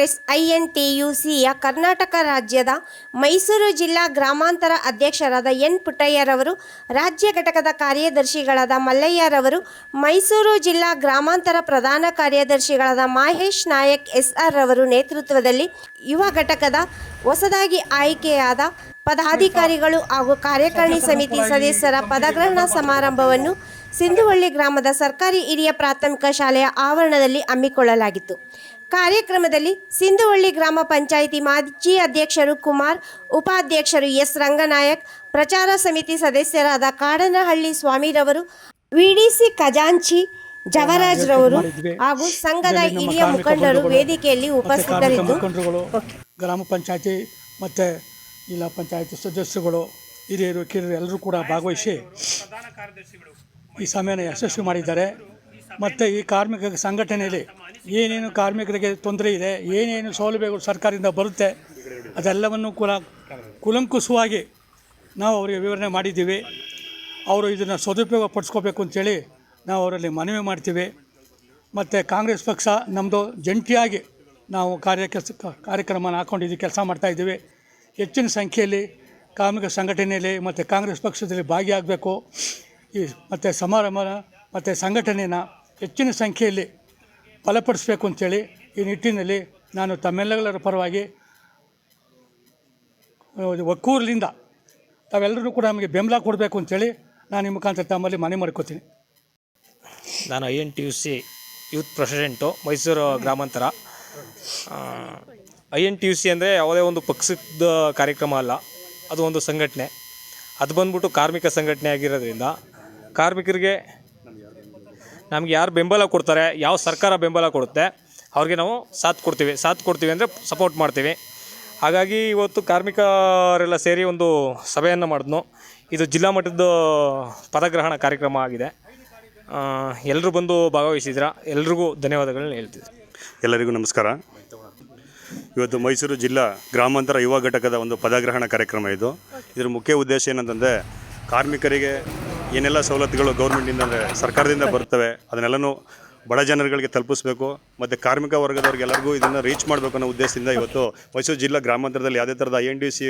ಕಾಂಗ್ರೆಸ್ ಐಎನ್ಟಿಯುಸಿಯ ಕರ್ನಾಟಕ ರಾಜ್ಯದ ಮೈಸೂರು ಜಿಲ್ಲಾ ಗ್ರಾಮಾಂತರ ಅಧ್ಯಕ್ಷರಾದ ಎನ್ ಪುಟ್ಟಯ್ಯರವರು, ರಾಜ್ಯ ಘಟಕದ ಕಾರ್ಯದರ್ಶಿಗಳಾದ ಮಲ್ಲಯ್ಯರವರು, ಮೈಸೂರು ಜಿಲ್ಲಾ ಗ್ರಾಮಾಂತರ ಪ್ರಧಾನ ಕಾರ್ಯದರ್ಶಿಗಳಾದ ಮಹೇಶ್ ನಾಯಕ್ ಎಸ್ಆರ್ ರವರು ನೇತೃತ್ವದಲ್ಲಿ ಯುವ ಘಟಕದ ಹೊಸದಾಗಿ ಆಯ್ಕೆಯಾದ ಪದಾಧಿಕಾರಿಗಳು ಹಾಗೂ ಕಾರ್ಯಕಾರಿಣಿ ಸಮಿತಿ ಸದಸ್ಯರ ಪದಗ್ರಹಣ ಸಮಾರಂಭವನ್ನು ಸಿಂಧುವಳ್ಳಿ ಗ್ರಾಮದ ಸರ್ಕಾರಿ ಹಿರಿಯ ಪ್ರಾಥಮಿಕ ಶಾಲೆಯ ಆವರಣದಲ್ಲಿ ಹಮ್ಮಿಕೊಳ್ಳಲಾಗಿತ್ತು. ಕಾರ್ಯಕ್ರಮದಲ್ಲಿ ಸಿಂಧುವಳ್ಳಿ ಗ್ರಾಮ ಪಂಚಾಯಿತಿ ಮಾಜಿ ಅಧ್ಯಕ್ಷರು ಕುಮಾರ್, ಉಪಾಧ್ಯಕ್ಷರು ಎಸ್ ರಂಗನಾಯಕ್, ಪ್ರಚಾರ ಸಮಿತಿ ಸದಸ್ಯರಾದ ಕಾಡನಹಳ್ಳಿ ಸ್ವಾಮಿರವರು, ವಿಡಿಸಿ ಖಜಾಂಚಿ ಜವರಾಜ್ ರವರು ಹಾಗೂ ಸಂಘದ ಹಿರಿಯ ಮುಖಂಡರು ವೇದಿಕೆಯಲ್ಲಿ ಉಪಸ್ಥಿತರಿದ್ದರು ಗ್ರಾಮ ಪಂಚಾಯಿತಿ ಮತ್ತು ಜಿಲ್ಲಾ ಪಂಚಾಯಿತಿ ಸದಸ್ಯರುಗಳು, ಹಿರಿಯರು, ಕಿರಿಯರು ಎಲ್ಲರೂ ಕೂಡ ಭಾಗವಹಿಸಿ ಈ ಸಮಯನ ಯಶಸ್ವಿ ಮಾಡಿದ್ದಾರೆ. ಮತ್ತು ಈ ಕಾರ್ಮಿಕ ಸಂಘಟನೆಯಲ್ಲಿ ಏನೇನು ಕಾರ್ಮಿಕರಿಗೆ ತೊಂದರೆ ಇದೆ, ಏನೇನು ಸೌಲಭ್ಯಗಳು ಸರ್ಕಾರದಿಂದ ಬರುತ್ತೆ, ಅದೆಲ್ಲವನ್ನು ಕೂಡ ಕುಲಂಕುಷವಾಗಿ ನಾವು ಅವರಿಗೆ ವಿವರಣೆ ಮಾಡಿದ್ದೀವಿ. ಅವರು ಇದನ್ನು ಸದುಪಯೋಗ ಪಡಿಸ್ಕೋಬೇಕು ಅಂತೇಳಿ ನಾವು ಅವರಲ್ಲಿ ಮನವಿ ಮಾಡ್ತೀವಿ. ಮತ್ತು ಕಾಂಗ್ರೆಸ್ ಪಕ್ಷ ನಮ್ಮದು ಜಂಟಿಯಾಗಿ ನಾವು ಕಾರ್ಯ ಕೆಲಸ ಕಾರ್ಯಕ್ರಮನ ಹಾಕ್ಕೊಂಡಿದ್ದು ಕೆಲಸ ಮಾಡ್ತಾಯಿದ್ದೀವಿ ಹೆಚ್ಚಿನ ಸಂಖ್ಯೆಯಲ್ಲಿ ಕಾರ್ಮಿಕ ಸಂಘಟನೆಯಲ್ಲಿ ಮತ್ತು ಕಾಂಗ್ರೆಸ್ ಪಕ್ಷದಲ್ಲಿ ಭಾಗಿಯಾಗಬೇಕು. ಈ ಮತ್ತು ಸಮಾರಂಭ ಮತ್ತು ಸಂಘಟನೆನ ಹೆಚ್ಚಿನ ಸಂಖ್ಯೆಯಲ್ಲಿ ಬಲಪಡಿಸಬೇಕು ಅಂತೇಳಿ ಈ ನಿಟ್ಟಿನಲ್ಲಿ ನಾನು ತಮ್ಮೆಲ್ಲರ ಪರವಾಗಿ ಆ, ಒಕ್ಕೂರಿನಿಂದ ತಾವೆಲ್ಲರೂ ಕೂಡ ನಮಗೆ ಬೆಂಬಲ ಕೊಡಬೇಕು ಅಂತೇಳಿ ನಾನು ನಿಮ್ಮ ಮುಖಾಂತರ ತಮ್ಮಲ್ಲಿ ಮನೆ ಮಾಡ್ಕೋತೀನಿ. ನಾನು I N T U C youth president Mysuru ಗ್ರಾಮಾಂತರ. I N T U C ಅಂದರೆ ಯಾವುದೇ ಒಂದು ಪಕ್ಷದ ಕಾರ್ಯಕ್ರಮ ಅಲ್ಲ ಅದು ಒಂದು ಸಂಘಟನೆ. ಅದು ಬಂದ್ಬಿಟ್ಟು ಕಾರ್ಮಿಕ ಸಂಘಟನೆ ಆಗಿರೋದ್ರಿಂದ ಕಾರ್ಮಿಕರಿಗೆ ನಮಗೆ ಯಾರು ಬೆಂಬಲ ಕೊಡ್ತಾರೆ, ಯಾವ ಸರ್ಕಾರ ಬೆಂಬಲ ಕೊಡುತ್ತೆ, ಅವ್ರಿಗೆ ನಾವು ಸಾಥ್ ಕೊಡ್ತೀವಿ. ಸಾಥ್ ಕೊಡ್ತೀವಿ ಅಂದರೆ ಸಪೋರ್ಟ್ ಮಾಡ್ತೀವಿ. ಹಾಗಾಗಿ ಇವತ್ತು ಕಾರ್ಮಿಕರೆಲ್ಲ ಸೇರಿ ಒಂದು ಸಭೆಯನ್ನು ಮಾಡಿದ್ನು. ಇದು ಜಿಲ್ಲಾ ಮಟ್ಟದ ಪದಗ್ರಹಣ ಕಾರ್ಯಕ್ರಮ ಆಗಿದೆ. ಎಲ್ಲರೂ ಬಂದು ಭಾಗವಹಿಸಿದ್ರ ಎಲ್ರಿಗೂ ಧನ್ಯವಾದಗಳನ್ನ ಹೇಳ್ತಿದ್ರು ಎಲ್ಲರಿಗೂ ನಮಸ್ಕಾರ. ಇವತ್ತು ಮೈಸೂರು ಜಿಲ್ಲಾ ಗ್ರಾಮಾಂತರ ಯುವ ಘಟಕದ ಒಂದು ಪದಗ್ರಹಣ ಕಾರ್ಯಕ್ರಮ ಇದು. ಇದರ ಮುಖ್ಯ ಉದ್ದೇಶ ಏನಂತಂದರೆ, ಕಾರ್ಮಿಕರಿಗೆ ಏನೆಲ್ಲ ಸವಲತ್ತುಗಳು ಗೌರ್ಮೆಂಟಿಂದ ಅಂದರೆ ಸರ್ಕಾರದಿಂದ ಬರ್ತವೆ ಅದನ್ನೆಲ್ಲನೂ ಬಡ ಜನರುಗಳಿಗೆ ತಲುಪಿಸ್ಬೇಕು, ಮತ್ತು ಕಾರ್ಮಿಕ ವರ್ಗದವ್ರಿಗೆ ಎಲ್ಲರಿಗೂ ಇದನ್ನು ರೀಚ್ ಮಾಡಬೇಕು ಅನ್ನೋ ಉದ್ದೇಶದಿಂದ ಇವತ್ತು ಮೈಸೂರು ಜಿಲ್ಲಾ ಗ್ರಾಮಾಂತರದಲ್ಲಿ ಯಾವುದೇ ಥರದ I N D C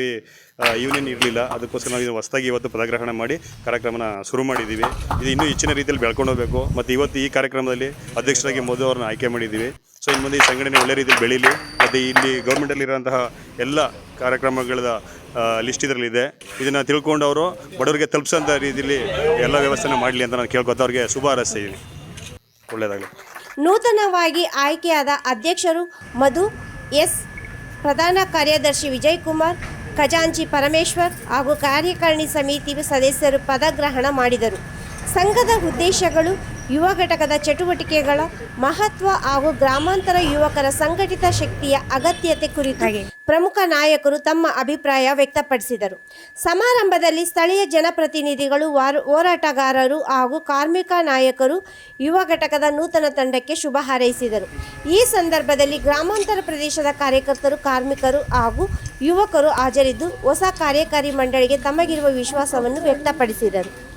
union ಇರಲಿಲ್ಲ. ಅದಕ್ಕೋಸ್ಕರ ನಾವು ಇದು ಹೊಸದಾಗಿ ಇವತ್ತು ಪದಗ್ರಹಣ ಮಾಡಿ ಕಾರ್ಯಕ್ರಮನ ಶುರು ಮಾಡಿದ್ದೀವಿ. ಇದು ಇನ್ನೂ ಹೆಚ್ಚಿನ ರೀತಿಯಲ್ಲಿ ಬೆಳ್ಕೊಂಡು ಹೋಗಬೇಕು. ಮತ್ತು ಇವತ್ತು ಈ ಕಾರ್ಯಕ್ರಮದಲ್ಲಿ ಅಧ್ಯಕ್ಷರಾಗಿ ಮೋದಿ ಅವ್ರನ್ನ ಆಯ್ಕೆ ಮಾಡಿದ್ದೀವಿ. ಸೊ, ಇನ್ನು ಮುಂದೆ ಈ ಸಂಘಟನೆ ಒಳ್ಳೆ ರೀತಿಯಲ್ಲಿ ಬೆಳೀಲಿ. ಮತ್ತು ಇಲ್ಲಿ ಗೌರ್ಮೆಂಟಲ್ಲಿ ಇರೋಂತಹ ಎಲ್ಲ ಕಾರ್ಯಕ್ರಮಗಳ ಲಿಸ್ಟ್ ಇದರಲ್ಲಿದೆ. ಇದನ್ನು ತಿಳ್ಕೊಂಡು ಅವರು ಬಡವರಿಗೆ ತಲುಪಿಸೋಂಥ ರೀತಿಯಲ್ಲಿ ಎಲ್ಲ ವ್ಯವಸ್ಥೆನ ಮಾಡಲಿ ಅಂತ ನಾನು ಕೇಳ್ಕೊತಾ ಅವ್ರಿಗೆ ಶುಭ ಹಾರೈಸ್ತಿದ್ದೀನಿ ಒಳ್ಳೆಯದಾಗಲಿ ನೂತನವಾಗಿ ಆಯ್ಕೆಯಾದ ಅಧ್ಯಕ್ಷರು ಮಧು, ಎಸ್ ಪ್ರಧಾನ ಕಾರ್ಯದರ್ಶಿ ವಿಜಯ್ ಕುಮಾರ್ ಖಜಾಂಚಿ ಪರಮೇಶ್ವರ್ ಹಾಗೂ ಕಾರ್ಯಕಾರಿಣಿ ಸಮಿತಿ ಸದಸ್ಯರು ಪದಗ್ರಹಣ ಮಾಡಿದರು. ಸಂಘದ ಉದ್ದೇಶಗಳು ಯುವ ಘಟಕದ ಚಟುವಟಿಕೆಗಳ ಮಹತ್ವ ಹಾಗೂ ಗ್ರಾಮಾಂತರ ಯುವಕರ ಸಂಘಟಿತ ಶಕ್ತಿಯ ಅಗತ್ಯತೆ ಕುರಿತಾಗಿ ಪ್ರಮುಖ ನಾಯಕರು ತಮ್ಮ ಅಭಿಪ್ರಾಯ ವ್ಯಕ್ತಪಡಿಸಿದರು. ಸಮಾರಂಭದಲ್ಲಿ ಸ್ಥಳೀಯ ಜನಪ್ರತಿನಿಧಿಗಳು ವಾರ- ಹೋರಾಟಗಾರರು ಹಾಗೂ ಕಾರ್ಮಿಕ ನಾಯಕರು ಯುವ ಘಟಕದ ನೂತನ ತಂಡಕ್ಕೆ ಶುಭ ಹಾರೈಸಿದರು. ಈ ಸಂದರ್ಭದಲ್ಲಿ ಗ್ರಾಮಾಂತರ ಪ್ರದೇಶದ ಕಾರ್ಯಕರ್ತರು ಕಾರ್ಮಿಕರು ಹಾಗೂ ಯುವಕರು ಹಾಜರಿದ್ದು ಹೊಸ ಕಾರ್ಯಕಾರಿ ಮಂಡಳಿಗೆ ತಮಗಿರುವ ವಿಶ್ವಾಸವನ್ನು ವ್ಯಕ್ತಪಡಿಸಿದರು.